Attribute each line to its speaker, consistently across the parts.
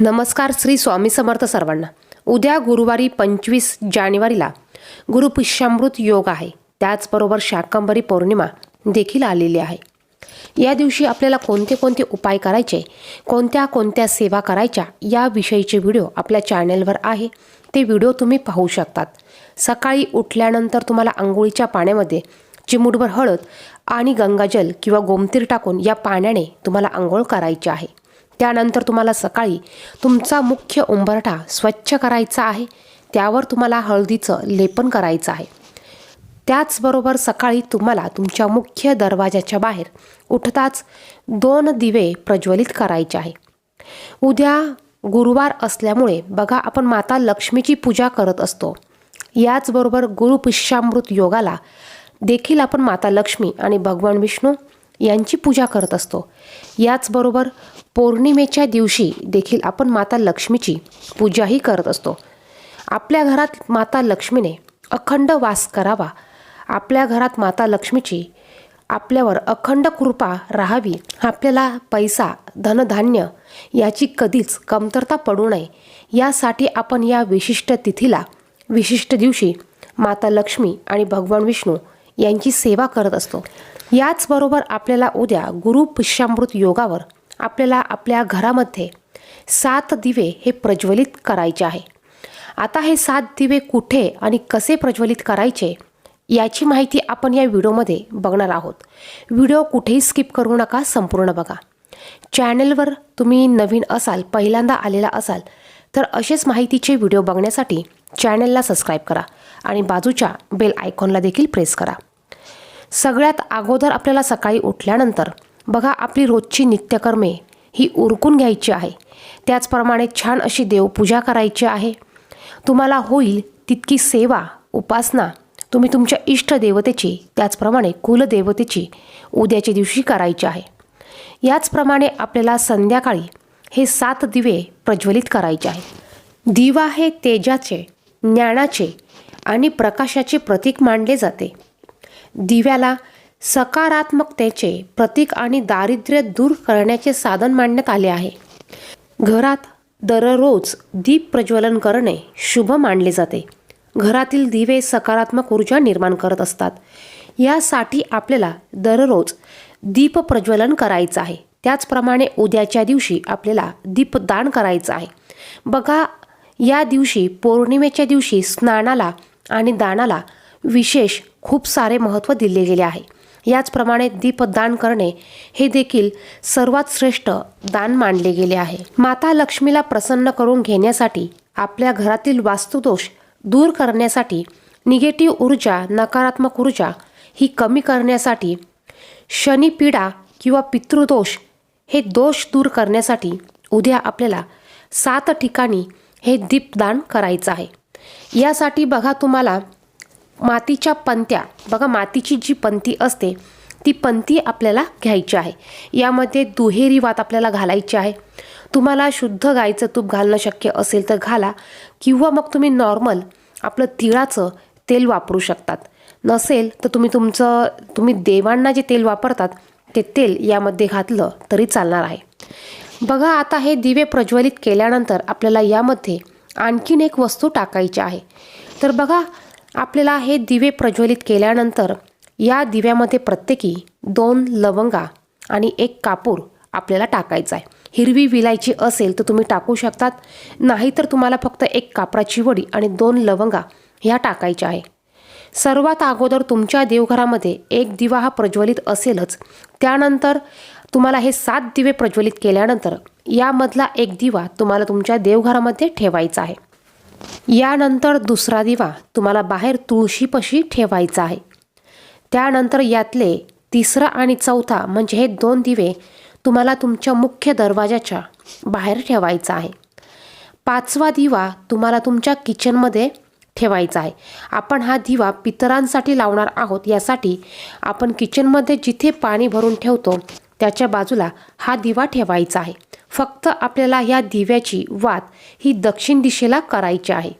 Speaker 1: नमस्कार श्री स्वामी समर्थ सर्वांना. उद्या गुरुवारी पंचवीस जानेवारीला गुरुपुष्यामृत योग आहे. त्याचबरोबर शाकंभरी पौर्णिमा देखील आलेली आहे. या दिवशी आपल्याला कोणते कोणते उपाय करायचे कोणत्या कोणत्या सेवा करायच्या याविषयीचे व्हिडिओ आपल्या चॅनेलवर आहे. ते व्हिडिओ तुम्ही पाहू शकतात. सकाळी उठल्यानंतर तुम्हाला आंघोळीच्या पाण्यामध्ये चिमूटभर हळद आणि गंगाजल किंवा गोमतीर टाकून या पाण्याने तुम्हाला आंघोळ करायची आहे. त्यानंतर तुम्हाला सकाळी तुमचा मुख्य उंबरठा स्वच्छ करायचा आहे. त्यावर तुम्हाला हळदीचं लेपन करायचं आहे. त्याचबरोबर सकाळी तुम्हाला तुमच्या मुख्य दरवाजाच्या बाहेर उठताच दोन दिवे प्रज्वलित करायचे आहे. उद्या गुरुवार असल्यामुळे बघा आपण माता लक्ष्मीची पूजा करत असतो. याचबरोबर गुरुपिष्यामृत योगाला देखील आपण माता लक्ष्मी आणि भगवान विष्णू यांची पूजा करत असतो. याचबरोबर पौर्णिमेच्या दिवशी देखील आपण माता लक्ष्मीची पूजाही करत असतो. आपल्या घरात माता लक्ष्मीने अखंड वास करावा. आपल्या घरात माता लक्ष्मीची आपल्यावर अखंड कृपा राहावी. आपल्याला पैसा धनधान्य याची कधीच कमतरता पडू नये. यासाठी आपण या विशिष्ट तिथीला विशिष्ट दिवशी माता लक्ष्मी आणि भगवान विष्णू यांची सेवा करत असतो. याचबरोबर आपल्याला उद्या गुरु पुष्यामृत योगावर आपल्याला आपल्या घरामध्ये सात दिवे हे प्रज्वलित करायचे आहे. आता हे सात दिवे कुठे आणि कसे प्रज्वलित करायचे याची माहिती आपण या व्हिडिओमध्ये बघणार आहोत. व्हिडिओ कुठेही स्किप करू नका संपूर्ण बघा. चॅनलवर तुम्ही नवीन असाल पहिल्यांदा आलेला असाल तर असेच माहितीचे व्हिडिओ बघण्यासाठी चॅनलला सबस्क्राईब करा आणि बाजूच्या बेल आयकॉनला देखील प्रेस करा. सगळ्यात अगोदर आपल्याला सकाळी उठल्यानंतर बघा आपली रोजची नित्यकर्मे ही उरकून घ्यायची आहे. त्याचप्रमाणे छान अशी देवपूजा करायची आहे. तुम्हाला होईल तितकी सेवा उपासना तुम्ही तुमच्या इष्टदेवतेची त्याचप्रमाणे कुलदेवतेची उद्याच्या दिवशी करायची आहे. याचप्रमाणे आपल्याला संध्याकाळी हे सात दिवे प्रज्वलित करायचे आहे. दिवा हे तेजाचे ज्ञानाचे आणि प्रकाशाचे प्रतीक मानले जाते. दिव्याला सकारात्मकतेचे प्रतीक आणि दारिद्र्य दूर करण्याचे साधन मांडण्यात आले आहे. घरात दररोज दीप प्रज्वलन करणे शुभ मानले जाते. घरातील दिवे सकारात्मक ऊर्जा निर्माण करत असतात. यासाठी आपल्याला दररोज दीप प्रज्वलन करायचं आहे. त्याचप्रमाणे उद्याच्या दिवशी आपल्याला दीपदान करायचं आहे. बघा या दिवशी पौर्णिमेच्या दिवशी स्नानाला आणि दानाला विशेष खूप सारे महत्त्व दिले गेले आहे. याचप्रमाणे दीपदान करणे हे देखील सर्वात श्रेष्ठ दान मानले गेले आहे. माता लक्ष्मीला प्रसन्न करून घेण्यासाठी आपल्या घरातील वास्तुदोष दूर करण्यासाठी निगेटिव्ह ऊर्जा नकारात्मक ऊर्जा ही कमी करण्यासाठी शनिपीडा किंवा पितृदोष हे दोष दूर करण्यासाठी उद्या आपल्याला सात ठिकाणी हे दीपदान करायचं आहे. यासाठी बघा तुम्हाला मातीच्या पंत्या. बघा मातीची जी पंती असते ती पंती आपल्याला घ्यायची आहे. यामध्ये दुहेरी वात आपल्याला घालायची आहे. तुम्हाला शुद्ध गाईचं तूप घालणं शक्य असेल तर घाला किंवा मग तुम्ही नॉर्मल आपलं तिळाचं तेल वापरू शकतात. नसेल तर तुम्ही तुमचं तुम्ही देवांना जे तेल वापरतात ते तेल यामध्ये घातलं तरी चालणार आहे. बघा आता हे दिवे प्रज्वलित केल्यानंतर आपल्याला यामध्ये आणखीन एक वस्तू टाकायची आहे. तर बघा आपल्याला हे दिवे प्रज्वलित केल्यानंतर या दिव्यामध्ये प्रत्येकी दोन लवंगा आणि एक कापूर आपल्याला टाकायचा आहे. हिरवी विलायची असेल तर तुम्ही टाकू शकतात. नाहीतर तुम्हाला फक्त एक कापराची वडी आणि दोन लवंगा ह्या टाकायच्या आहे. सर्वात अगोदर तुमच्या देवघरामध्ये एक दिवा हा प्रज्वलित असेलच. त्यानंतर तुम्हाला हे सात दिवे प्रज्वलित केल्यानंतर यामधला एक दिवा तुम्हाला तुमच्या देवघरामध्ये ठेवायचा आहे. यानंतर दुसरा दिवा तुम्हाला बाहेर तुळशीपशी ठेवायचा आहे. त्यानंतर यातले तिसरा आणि चौथा म्हणजे हे दोन दिवे तुम्हाला तुमच्या मुख्य दरवाजाच्या बाहेर ठेवायचा आहे. पाचवा दिवा तुम्हाला तुमच्या किचनमध्ये ठेवायचा आहे. आपण हा दिवा पितरांसाठी लावणार आहोत. यासाठी आपण किचनमध्ये जिथे पाणी भरून ठेवतो त्याच्या बाजूला हा दिवा ठेवायचा आहे. फक्त आपल्याला ह्या दिव्याची वात ही दक्षिण दिशेला करायची आहे.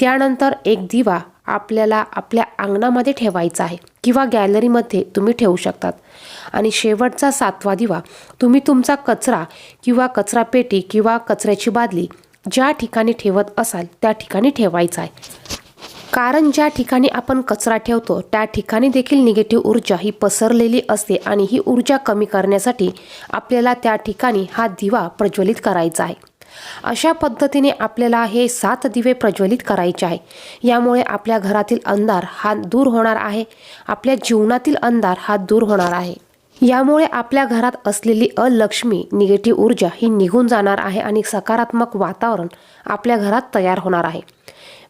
Speaker 1: त्यानंतर एक दिवा आपल्याला आपल्या अंगणामध्ये ठेवायचा आहे किंवा गॅलरीमध्ये तुम्ही ठेवू शकतात. आणि शेवटचा सातवा दिवा तुम्ही तुमचा कचरा किंवा कचरा पेटी किंवा कचऱ्याची बादली ज्या ठिकाणी ठेवत असाल त्या ठिकाणी ठेवायचा आहे. कारण ज्या ठिकाणी आपण कचरा ठेवतो त्या ठिकाणी देखील निगेटिव्ह ऊर्जा ही पसरलेली असते आणि ही ऊर्जा कमी करण्यासाठी आपल्याला त्या ठिकाणी हा दिवा प्रज्वलित करायचा आहे. अशा पद्धतीने आपल्याला हे सात दिवे प्रज्वलित करायचे आहे. यामुळे आपल्या घरातील अंधार हा दूर होणार आहे. आपल्या जीवनातील अंधार हा दूर होणार आहे. यामुळे आपल्या घरात असलेली अलक्ष्मी निगेटिव्ह ऊर्जा ही निघून जाणार आहे आणि सकारात्मक वातावरण आपल्या घरात तयार होणार आहे.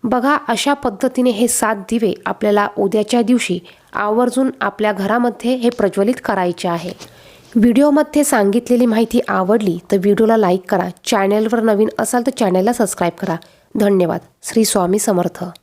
Speaker 1: बघा अशा पद्धतीने हे सात दिवे आपल्याला उद्याच्या दिवशी आवर्जून आपल्या घरामध्ये हे प्रज्वलित करायचे आहे. व्हिडिओमध्ये सांगितलेली माहिती आवडली तर व्हिडिओला लाईक करा. चॅनलवर नवीन असाल तर चॅनलला सबस्क्राईब करा. धन्यवाद. श्री स्वामी समर्थ.